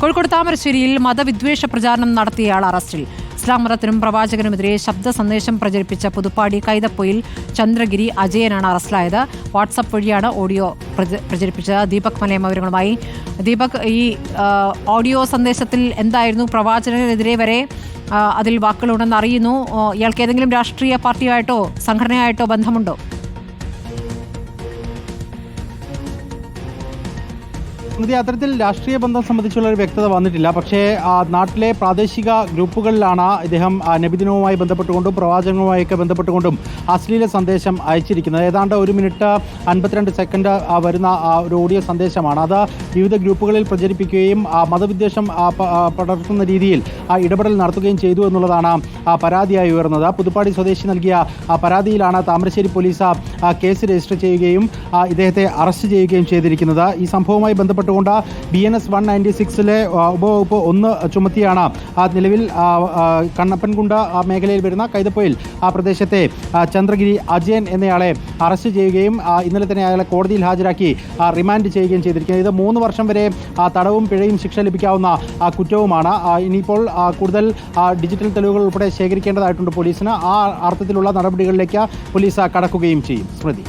കോഴിക്കോട് താമരശ്ശേരിയിൽ മതവിദ്വേഷ പ്രചാരണം നടത്തിയയാൾ അറസ്റ്റിൽ. ഇസ്ലാം മതത്തിനും പ്രവാചകനുമെതിരെ ശബ്ദ സന്ദേശം പ്രചരിപ്പിച്ച പുതുപ്പാടി കൈതപ്പൊയിൽ ചന്ദ്രഗിരി അജയനാണ് അറസ്റ്റിലായത്. വാട്സപ്പ് വഴിയാണ് ഓഡിയോ പ്രച- പ്രചരിപ്പിച്ചത്. ദീപക് മലയമ വിവരങ്ങളുമായി ദീപക് ഈ ഓഡിയോ സന്ദേശത്തിൽ എന്തായിരുന്നു? പ്രവാചകനെതിരെ വരെ അതിൽ വാക്കുകളുണ്ടെന്ന് അറിയുന്നു. ഇയാൾക്ക് ഏതെങ്കിലും രാഷ്ട്രീയ പാർട്ടിയായിട്ടോ സംഘടനയായിട്ടോ ബന്ധമുണ്ടോ? സ്മൃതി അത്തരത്തിൽ രാഷ്ട്രീയ ബന്ധം സംബന്ധിച്ചുള്ള ഒരു വ്യക്തത വന്നിട്ടില്ല. പക്ഷേ നാട്ടിലെ പ്രാദേശിക ഗ്രൂപ്പുകളിലാണ് ഇദ്ദേഹം നബിദിനവുമായി ബന്ധപ്പെട്ടുകൊണ്ടും പ്രവാചകവുമായൊക്കെ ബന്ധപ്പെട്ടുകൊണ്ടും അശ്ലീല സന്ദേശം അയച്ചിരിക്കുന്നത്. ഏതാണ്ട് ഒരു മിനിറ്റ് അൻപത്തിരണ്ട് സെക്കൻഡ് വരുന്ന ഒരു ഓഡിയോ സന്ദേശമാണ്. അത് വിവിധ ഗ്രൂപ്പുകളിൽ പ്രചരിപ്പിക്കുകയും മതവിദ്വേഷം പടർത്തുന്ന രീതിയിൽ ആ, ഇടപെടൽ നടത്തുകയും ചെയ്തു എന്നുള്ളതാണ് പരാതിയായി ഉയർന്നത്. പുതുപ്പാടി സ്വദേശി നൽകിയ ആ, പരാതിയിലാണ് താമരശ്ശേരി പോലീസ് കേസ് രജിസ്റ്റർ ചെയ്യുകയും ഇദ്ദേഹത്തെ അറസ്റ്റ് ചെയ്യുകയും ചെയ്തിരിക്കുന്നത്. ഈ സംഭവവുമായി ബന്ധപ്പെട്ടുകൊണ്ട് B N S one ninety സിക്സിലെ ഉപവകുപ്പ് ഒന്ന് ചുമത്തിയാണ്. നിലവിൽ കണ്ണപ്പൻകുണ്ട് മേഖലയിൽ വരുന്ന കൈതപ്പൊയിൽ ആ പ്രദേശത്തെ ചന്ദ്രഗിരി അജയൻ എന്നയാളെ അറസ്റ്റ് ചെയ്യുകയും ഇന്നലെ തന്നെ അയാളെ കോടതിയിൽ ഹാജരാക്കി റിമാൻഡ് ചെയ്യുകയും ചെയ്തിരിക്കുന്നത് ഇത് മൂന്ന് വർഷം വരെ തടവും പിഴയും ശിക്ഷ ലഭിക്കാവുന്ന കുറ്റവുമാണ്. ഇനിയിപ്പോൾ കൂടുതൽ ഡിജിറ്റൽ തെളിവുകൾ ഉൾപ്പെടെ ശേഖരിക്കേണ്ടതായിട്ടുണ്ട് പോലീസിന്. ആ അർത്ഥത്തിലുള്ള നടപടികളിലേക്ക് പോലീസ് കടക്കുകയും ചെയ്യും. സ്മൃതി.